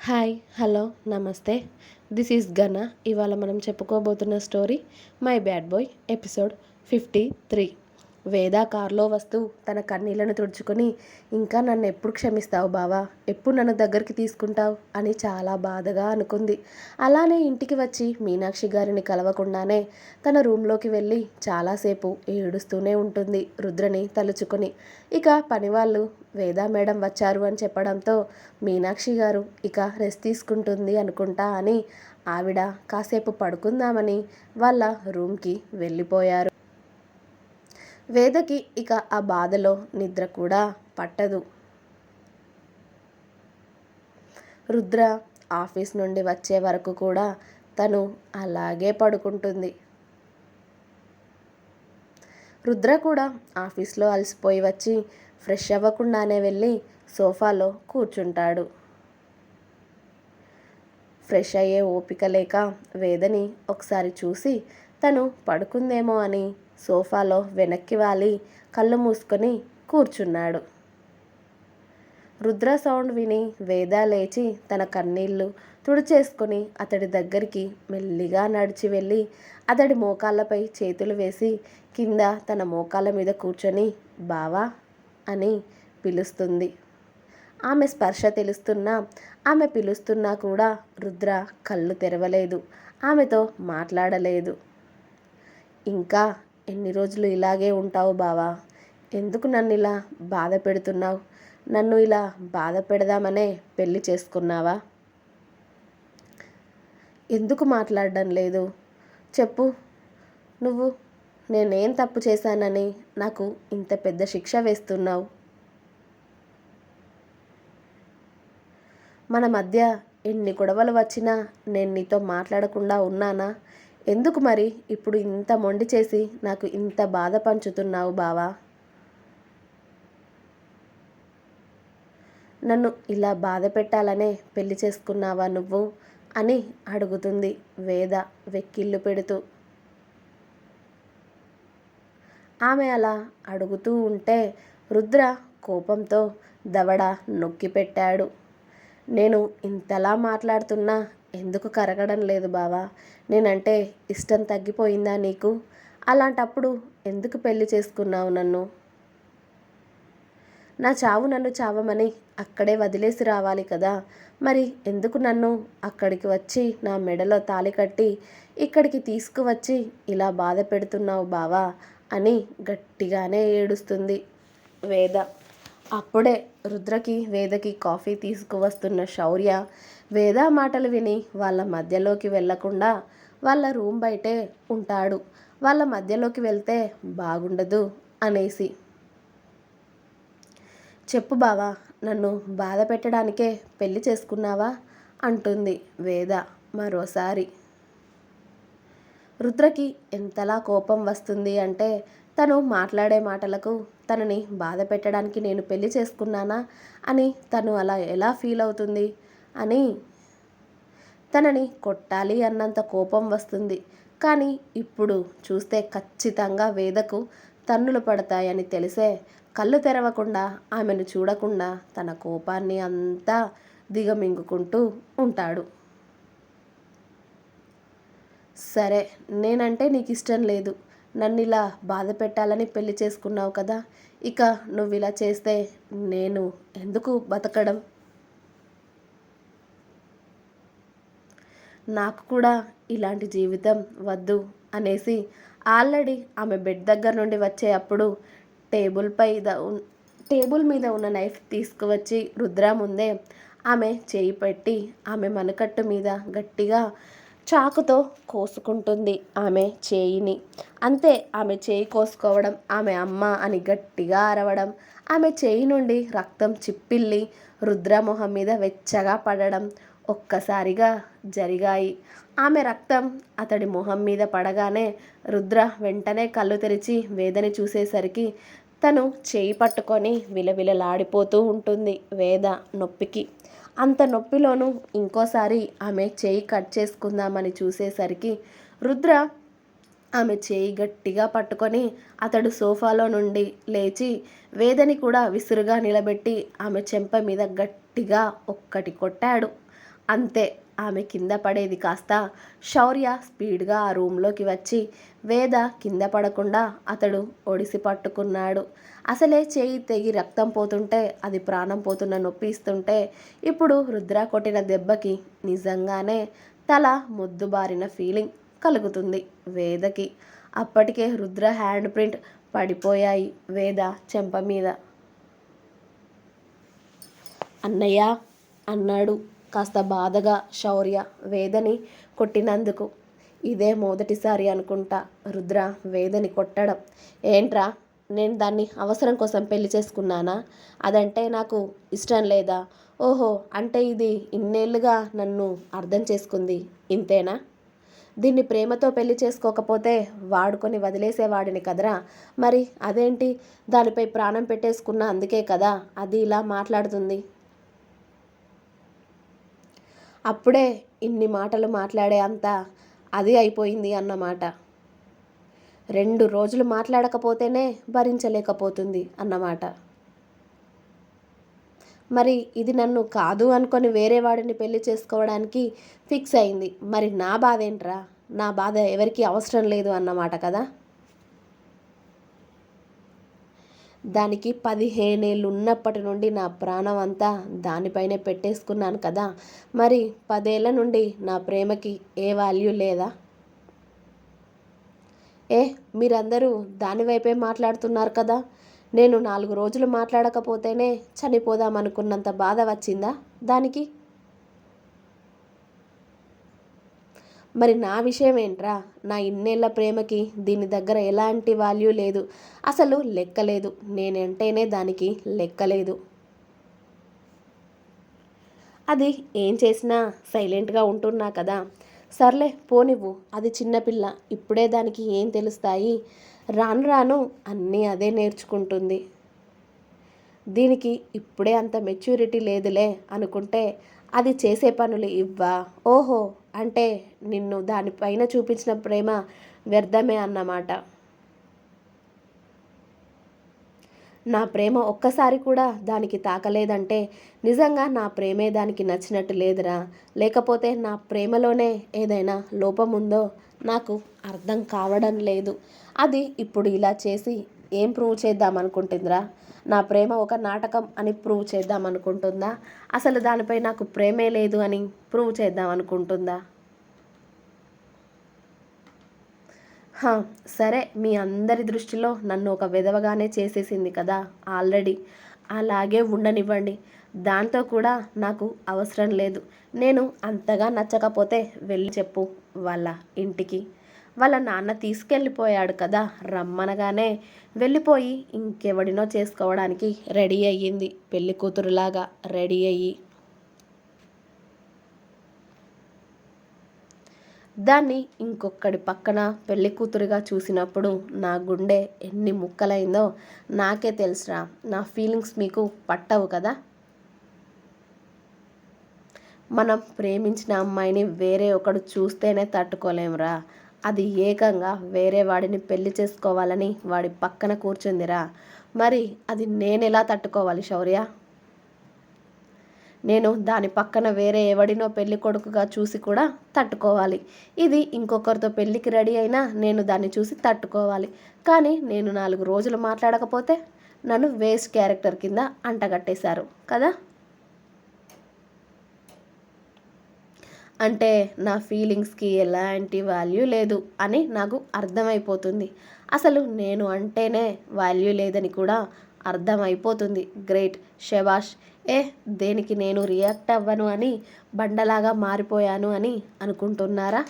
Hi hello నమస్తే. This is Gana ఇవాళ మనం చెప్పుకోబోతున్న story my bad boy episode fifty three Veda కారులో వస్తూ తన కన్నీళ్ళను తుడుచుకొని ఇంకా నన్ను ఎప్పుడు క్షమిస్తావు బావా? ఎప్పుడు నన్ను దగ్గరికి తీసుకుంటావు? అని చాలా బాధగా అనుకుంది. అలానే ఇంటికి వచ్చి మీనాక్షి గారిని కలవకుండానే తన రూమ్లోకి వెళ్ళి చాలాసేపు ఏడుస్తూనే ఉంటుంది రుద్రని తలుచుకొని. ఇక పనివాళ్ళు వేదా మేడం వచ్చారు అని చెప్పడంతో మీనాక్షి గారు ఇక రెస్ట్ తీసుకుంటుంది అనుకుంటా అని ఆవిడ కాసేపు పడుకుందామని వాళ్ళ రూమ్కి వెళ్ళిపోయారు. వేదకి ఇక ఆ బాధలో నిద్ర కూడా పట్టదు. రుద్ర ఆఫీస్ నుండి వచ్చే వరకు కూడా తను అలాగే పడుకుంటుంది. రుద్ర కూడా ఆఫీస్లో అలసిపోయి వచ్చి ఫ్రెష్ అవ్వకుండానే వెళ్ళి సోఫాలో కూర్చుంటాడు. ఫ్రెష్ అయ్యే ఓపిక లేక వేదని ఒకసారి చూసి తను పడుకుందేమో అని సోఫాలో వెనక్కి వాలి కళ్ళు మూసుకొని కూర్చున్నాడు. రుద్ర సౌండ్ విని వేద లేచి తన కన్నీళ్ళు తుడిచేసుకొని అతడి దగ్గరికి మెల్లిగా నడిచి వెళ్ళి అతడి మోకాళ్ళపై చేతులు వేసి కింద తన మోకాళ్ళ మీద కూర్చొని బావా అని పిలుస్తుంది. ఆమె స్పర్శ తెలుస్తున్నా ఆమె పిలుస్తున్నా కూడా రుద్ర కళ్ళు తెరవలేదు. ఆమెతో మాట్లాడలేదు. ఇంకా ఎన్ని రోజులు ఇలాగే ఉంటావు బావా? ఎందుకు నన్ను ఇలా బాధ పెడుతున్నావు? నన్ను ఇలా బాధ పెడదామనే పెళ్ళి చేసుకున్నావా? ఎందుకు మాట్లాడడం లేదు? చెప్పు. నువ్వు నేనేం తప్పు చేశానని నాకు ఇంత పెద్ద శిక్ష వేస్తున్నావు. మన మధ్య ఎన్ని గొడవలు వచ్చినా నేను నీతో మాట్లాడకుండా ఉన్నానా? ఎందుకు మరి? ఇప్పుడు ఇంత మొండి చేసి నాకు ఇంత బాధ పంచుతున్నావు బావా. నన్ను ఇలా బాధ పెట్టాలనే పెళ్ళి చేసుకున్నావా నువ్వు? అని అడుగుతుంది వేద వెక్కిళ్ళు పెడుతూ. ఆమె అలా అడుగుతూ ఉంటే రుద్ర కోపంతో దవడ నొక్కి పెట్టాడు నేను ఇంతలా మాట్లాడుతున్నా ఎందుకు కరగడం లేదు బావా? నేనంటే ఇష్టం తగ్గిపోయిందా నీకు? అలాంటప్పుడు ఎందుకు పెళ్ళి చేసుకున్నావు నన్ను? నా చావు నన్ను చావమని అక్కడే వదిలేసి రావాలి కదా. మరి ఎందుకు నన్ను అక్కడికి వచ్చి నా మెడలో తాలి కట్టి ఇక్కడికి తీసుకువచ్చి ఇలా బాధ పెడుతున్నావు బావా? అని గట్టిగానే ఏడుస్తుంది వేద. అప్పుడే రుద్రకి వేదకి కాఫీ తీసుకువస్తున్న శౌర్య వేద మాటలు విని వాళ్ళ మధ్యలోకి వెళ్ళకుండా వాళ్ళ రూమ్ బయటే ఉంటాడు. వాళ్ళ మధ్యలోకి వెళ్తే బాగుండదు అనేసి. చెప్పు బావా నన్ను బాధ పెట్టడానికే పెళ్ళి చేసుకున్నావా? అంటుంది వేద మరోసారి. రుద్రకి ఎంతలా కోపం వస్తుంది అంటే తను మాట్లాడే మాటలకు తనని బాధ పెట్టడానికి నేను పెళ్ళి చేసుకున్నానా అని తను అలా ఎలా ఫీల్ అవుతుంది? అని. తనని కొట్టాలి అన్నంత కోపం వస్తుంది. కానీ ఇప్పుడు చూస్తే ఖచ్చితంగా వేదకు తన్నులు పడతాయని తెలిసే కళ్ళు తెరవకుండా ఆమెను చూడకుండా తన కోపాన్ని అంతా దిగమింగుకుంటూ ఉంటాడు. సరే నేనంటే నీకు ఇష్టం లేదు. నన్ను ఇలా బాధ పెట్టాలని పెళ్ళి చేసుకున్నావు కదా. ఇక నువ్వు ఇలా చేస్తే నేను ఎందుకు బతకడం? నాకు కూడా ఇలాంటి జీవితం వద్దు అనేసి ఆల్రెడీ ఆమె బెడ్ దగ్గర నుండి వచ్చే అప్పుడు టేబుల్పై టేబుల్ మీద ఉన్న నైఫ్ తీసుకువచ్చి రుద్ర ముందే ఆమె చేయి పెట్టి ఆమె మనకట్టు మీద గట్టిగా చాకుతో కోసుకుంటుంది ఆమె చేయిని. అంతే ఆమె చేయి కోసుకోవడం ఆమె అమ్మ అని గట్టిగా అరవడం ఆమె చేయి నుండి రక్తం చిప్పిల్లి రుద్రమొహం మీద వెచ్చగా పడడం ఒక్కసారిగా జరిగాయి. ఆమె రక్తం అతడి మొహం మీద పడగానే రుద్ర వెంటనే కళ్ళు తెరిచి వేదని చూసేసరికి తను చేయి పట్టుకొని విలవిలలాడిపోతూ ఉంటుంది వేద నొప్పికి. అంత నొప్పిలోనూ ఇంకోసారి ఆమె చేయి కట్ చేసుకుందామని చూసేసరికి రుద్ర ఆమె చేయి గట్టిగా పట్టుకొని అతడు సోఫాలో నుండి లేచి వేదని కూడా విసురుగా నిలబెట్టి ఆమె చెంప మీద గట్టిగా ఒక్కటి కొట్టాడు. అంతే. ఆమె కింద పడేది కాస్త శౌర్య స్పీడ్గా ఆ రూమ్లోకి వచ్చి వేద కింద పడకుండా అతడు ఒడిసి పట్టుకున్నాడు. అసలే చేయి తెగి రక్తం పోతుంటే అది ప్రాణం పోతున్న నొప్పి ఇస్తుంటే ఇప్పుడు రుద్ర కొట్టిన దెబ్బకి నిజంగానే తల మొద్దుబారిన ఫీలింగ్ కలుగుతుంది వేదకి. అప్పటికే రుద్ర హ్యాండ్ ప్రింట్ పడిపోయాయి వేద చెంప మీద. అన్నయ్య అన్నాడు. కాస్త బాధగా శౌర్య వేదని కొట్టినందుకు. ఇదే మొదటిసారి అనుకుంటా రుద్ర వేదని కొట్టడం. ఏంట్రా నేను దాన్ని అవసరం కోసం పెళ్ళి చేసుకున్నానా? అదంటే నాకు ఇష్టం లేదా? ఓహో అంటే ఇది ఇన్నేళ్ళుగా నన్ను అర్థం చేసుకుంది. ఇంతేనా? దీన్ని ప్రేమతో పెళ్ళి చేసుకోకపోతే వాడుకొని వదిలేసేవాడిని కదరా? మరి అదేంటి? దానిపై ప్రాణం పెట్టేసుకున్న అందుకే కదా అది ఇలా మాట్లాడుతుంది. అప్పుడే ఇన్ని మాటలు మాట్లాడే అంత అది అయిపోయింది అన్నమాట. రెండు రోజులు మాట్లాడకపోతేనే భరించలేకపోతుంది అన్నమాట. మరి ఇది నన్ను కాదు అనుకొని వేరే వాడిని పెళ్ళి చేసుకోవడానికి ఫిక్స్ అయింది. మరి నా బాధ ఏంట్రా నా బాధ ఎవరికి అవసరం లేదు అన్నమాట కదా? దానికి పదిహేనేళ్ళు ఉన్నప్పటి నుండి నా ప్రాణం అంతా దానిపైనే పెట్టేసుకున్నాను కదా. మరి పదేళ్ళ నుండి నా ప్రేమకి ఏ వాల్యూ లేదా? ఏ మీరందరూ దాని వైపే మాట్లాడుతున్నారు కదా. నేను నాలుగు రోజులు మాట్లాడకపోతేనే చనిపోదామనుకున్నంత బాధ వచ్చిందా దానికి? మరి నా విషయం ఏంట్రా? నా ఇన్నేళ్ళ ప్రేమకి దీని దగ్గర ఎలాంటి వాల్యూ లేదు. అసలు లెక్కలేదు నేనంటేనే దానికి లెక్కలేదు అది ఏం చేసినా సైలెంట్గా ఉంటున్నా కదా. సర్లే పోనివ్వు అది చిన్నపిల్ల ఇప్పుడే దానికి ఏం తెలుస్తాయి? రాను రాను అన్నీ అదే నేర్చుకుంటుంది. దీనికి ఇప్పుడే అంత మెచ్యూరిటీ లేదులే అనుకుంటే అది చేసే పనులు ఇవ్వా? ఓహో! అంటే నిన్ను దానిపైన చూపించిన ప్రేమ వ్యర్థమే అన్నమాట. నా ప్రేమ ఒక్కసారి కూడా దానికి తాకలేదంటే నిజంగా నా ప్రేమే దానికి నచ్చినట్టు లేదురా. లేకపోతే నా ప్రేమలోనే ఏదైనా లోపం ఉందో నాకు అర్థం కావడం లేదు. అది ఇప్పుడు ఇలా చేసి ఏం ప్రూవ్ చేద్దాం అనుకుంటుందిరా నా ప్రేమ ఒక నాటకం అని ప్రూవ్ చేద్దాం అనుకుంటుందా? అసలు దానిపై నాకు ప్రేమే లేదు అని ప్రూవ్ చేద్దాం అనుకుంటుందా? హా, సరే మీ అందరి దృష్టిలో నన్ను ఒక విధవగానే చేసేసింది కదా ఆల్రెడీ. అలాగే ఉండనివ్వండి. దాంతో కూడా నాకు అవసరం లేదు. నేను అంతగా నచ్చకపోతే వెళ్ళి చెప్పు వాళ్ళ ఇంటికి. వాళ్ళ నాన్న తీసుకెళ్ళిపోయాడు కదా రమ్మనగానే వెళ్ళిపోయి ఇంకెవడినో చేసుకోవడానికి రెడీ అయ్యింది పెళ్ళి కూతురులాగా రెడీ అయ్యి. దాన్ని ఇంకొక్కడి పక్కన పెళ్ళి కూతురుగా చూసినప్పుడు నా గుండె ఎన్ని ముక్కలైందో నాకే తెలుసురా నా ఫీలింగ్స్ మీకు పట్టవు కదా? మనం ప్రేమించిన అమ్మాయిని వేరే ఒకడు చూస్తేనే తట్టుకోలేమురా అది ఏకంగా వేరే వాడిని పెళ్ళి చేసుకోవాలని వాడి పక్కన కూర్చుందిరా. మరి అది నేను ఎలా తట్టుకోవాలి శౌర్య? నేను దాని పక్కన వేరే ఎవడినో పెళ్ళి కొడుకుగా చూసి కూడా తట్టుకోవాలి. ఇది ఇంకొకరితో పెళ్ళికి రెడీ అయినా నేను దాన్ని చూసి తట్టుకోవాలి. కానీ నేను నాలుగు రోజులు మాట్లాడకపోతే నన్ను వేస్ట్ క్యారెక్టర్ కింద అంటగట్టేశారు కదా? అంటే నా ఫీలింగ్స్కి ఎలాంటి వాల్యూ లేదు అని నాకు అర్థమైపోతుంది. అసలు నేను అంటేనే వాల్యూ లేదని కూడా అర్థమైపోతుంది. గ్రేట్ శబాష్ ఏ దేనికి నేను రియాక్ట్ అవ్వను అని బండలాగా మారిపోయాను అని అనుకుంటున్నారా?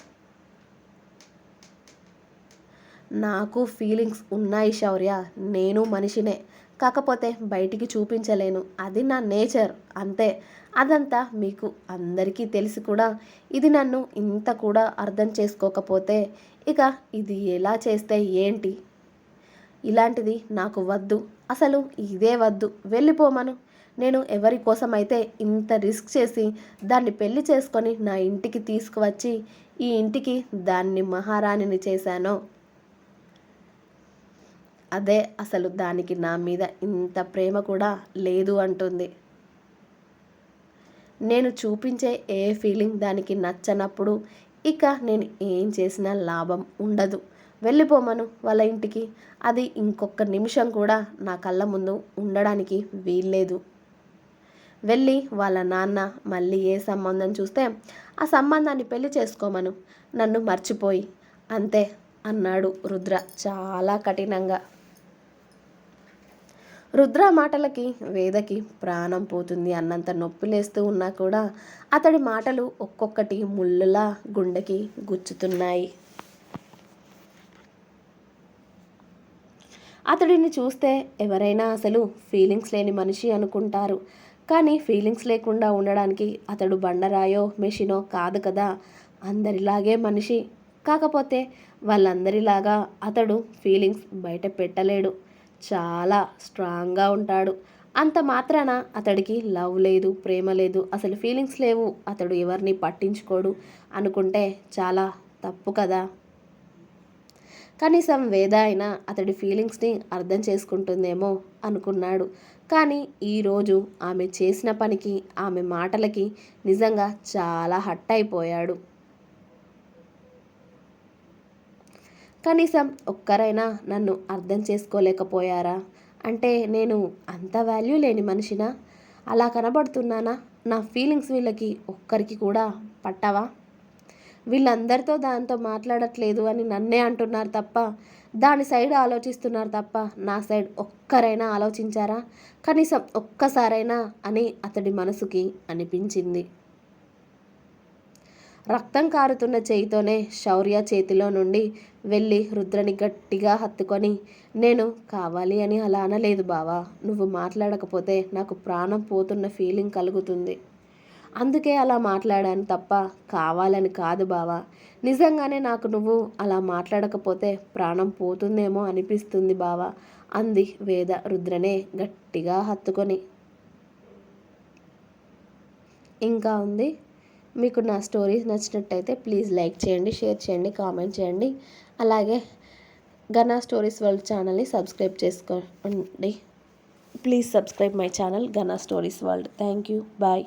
నాకు ఫీలింగ్స్ ఉన్నాయి శౌర్య. నేను మనిషినే. కాకపోతే బయటికి చూపించలేను. అది నా నేచర్. అంతే. అదంతా మీకు అందరికీ తెలిసి కూడా ఇది నన్ను ఇంత కూడా అర్థం చేసుకోకపోతే ఇక ఇది ఎలా చేస్తే ఏంటి? ఇలాంటిది నాకు వద్దు. అసలు ఇదే వద్దు. వెళ్ళిపోమను. నేను ఎవరి కోసమైతే ఇంత రిస్క్ చేసి దాన్ని పెళ్ళి చేసుకొని నా ఇంటికి తీసుకువచ్చి ఈ ఇంటికి దాన్ని మహారాణిని చేశానో? అదే అసలు దానికి నా మీద ఇంత ప్రేమ కూడా లేదు అంటుంది. నేను చూపించే ఏ ఫీలింగ్ దానికి నచ్చనప్పుడు ఇక నేను ఏం చేసినా లాభం ఉండదు. వెళ్ళిపోమను వాళ్ళ ఇంటికి. అది ఇంకొక నిమిషం కూడా నా కళ్ళ ముందు ఉండడానికి వీల్లేదు. వెళ్ళి వాళ్ళ నాన్న మళ్ళీ ఏ సంబంధం చూస్తే ఆ సంబంధాన్ని పెళ్ళి చేసుకోమను. నన్ను మర్చిపోయి అంతే అన్నాడు రుద్ర చాలా కఠినంగా. రుద్ర మాటలకి వేదకి ప్రాణం పోతుంది అన్నంత నొప్పి లేస్తూ ఉన్నా కూడా అతడి మాటలు ఒక్కొక్కటి ముళ్ళులా గుండెకి గుచ్చుతున్నాయి. అతడిని చూస్తే ఎవరైనా అసలు ఫీలింగ్స్ లేని మనిషి అనుకుంటారు. కానీ ఫీలింగ్స్ లేకుండా ఉండడానికి అతడు బండరాయో మెషినో కాదు కదా. అందరిలాగే మనిషి. కాకపోతే వాళ్ళందరిలాగా అతడు ఫీలింగ్స్ బయట పెట్టలేడు. చాలా స్ట్రాంగ్గా ఉంటాడు. అంత మాత్రాన అతడికి లవ్ లేదు ప్రేమ లేదు అసలు ఫీలింగ్స్ లేవు. అతడు ఎవరిని పట్టించుకోడు అనుకుంటే చాలా తప్పు కదా. కనీసం వేద అయినా అతడి ఫీలింగ్స్ని అర్థం చేసుకుంటుందేమో అనుకున్నాడు. కానీ ఈరోజు ఆమె చేసిన పనికి ఆమె మాటలకి నిజంగా చాలా హట్ అయిపోయాడు. కనీసం ఒక్కరైనా నన్ను అర్థం చేసుకోలేకపోయారా? అంటే నేను అంత వాల్యూ లేని మనిషినా? అలా కనబడుతున్నానా? నా ఫీలింగ్స్ వీళ్ళకి ఒక్కరికి కూడా పట్టవా? వీళ్ళందరితో దాంతో మాట్లాడట్లేదు అని నన్నే అంటున్నారు తప్ప దాని సైడ్ ఆలోచిస్తున్నారు తప్ప నా సైడ్ ఒక్కరైనా ఆలోచించారా? కనీసం ఒక్కసారైనా అని అతడి మనసుకి అనిపించింది. రక్తం కారుతున్న చేయితోనే శౌర్య చేతిలో నుండి వెళ్ళి రుద్రని గట్టిగా హత్తుకొని నేను కావాలి అని అలా అనలేదు బావా. నువ్వు మాట్లాడకపోతే నాకు ప్రాణం పోతున్న ఫీలింగ్ కలుగుతుంది. అందుకే అలా మాట్లాడాను తప్ప కావాలని కాదు బావా. నిజంగానే నాకు నువ్వు అలా మాట్లాడకపోతే ప్రాణం పోతుందేమో అనిపిస్తుంది బావా అంది వేద రుద్రనే గట్టిగా హత్తుకొని. ఇంకా ఉంది మీకు నా స్టోరీస్ నచ్చినట్టయితే ప్లీజ్ లైక్ చేయండి షేర్ చేయండి కామెంట్ చేయండి. అలాగే గనా స్టోరీస్ వరల్డ్ ఛానల్ని సబ్స్క్రైబ్ చేసుకోండి. Please subscribe my channel Gana stories world. Thank you. Bye.